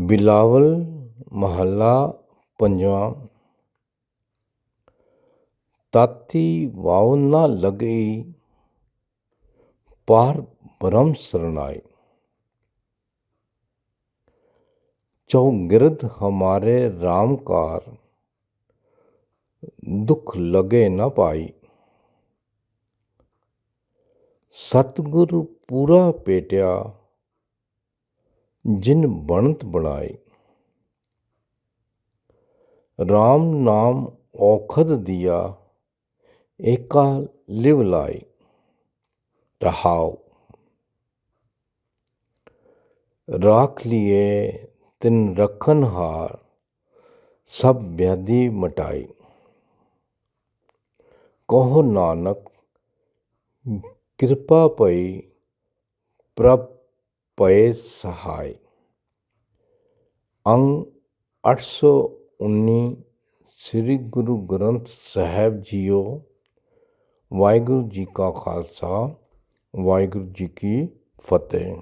ਬਿਲਾਵਲ ਮਹੱਲਾ ਪੰਜਵਾਂ। ਤਾਤੀ ਵਾਉ ਨਾ ਲਗਈ ਪਾਰ ਬ੍ਰਹਮ ਸਰਨਾਈ ਚੌਗਿਰਦ ਹਮਾਰੇ ਰਾਮਕਾਰ ਕਾਰ ਦੁਖ ਲਗੇ ਨਾ ਪਾਈ। ਸਤਿਗੁਰ ਪੂਰਾ ਪੇਟਿਆ ਜਿਨ ਬਣਤ ਬਣਾਈ RAM ਨਾਮ ਔਖਦ ਦਿਆ, ਏਕਾ ਲਿਵ ਲਾਈ ਰਹਾਉ। ਰਾਖ ਲਿਏ ਤਿਨ ਰਖਨ ਹਾਰ, ਸਭ ਵਿਆਧੀ ਮਟਾਈ। ਕਹੋ ਨਾਨਕ ਕਿਰਪਾ ਪਈ ਪ੍ਰਭ ਪਏ ਸਹਾਈ ਅੰਗ 819 ਸ੍ਰੀ ਗੁਰੂ ਗ੍ਰੰਥ ਸਾਹਿਬ ਜੀਓ। ਵਾਹਿਗੁਰੂ ਜੀ ਕਾ ਖਾਲਸਾ, ਵਾਹਿਗੁਰੂ ਜੀ ਕੀ ਫਤਿਹ।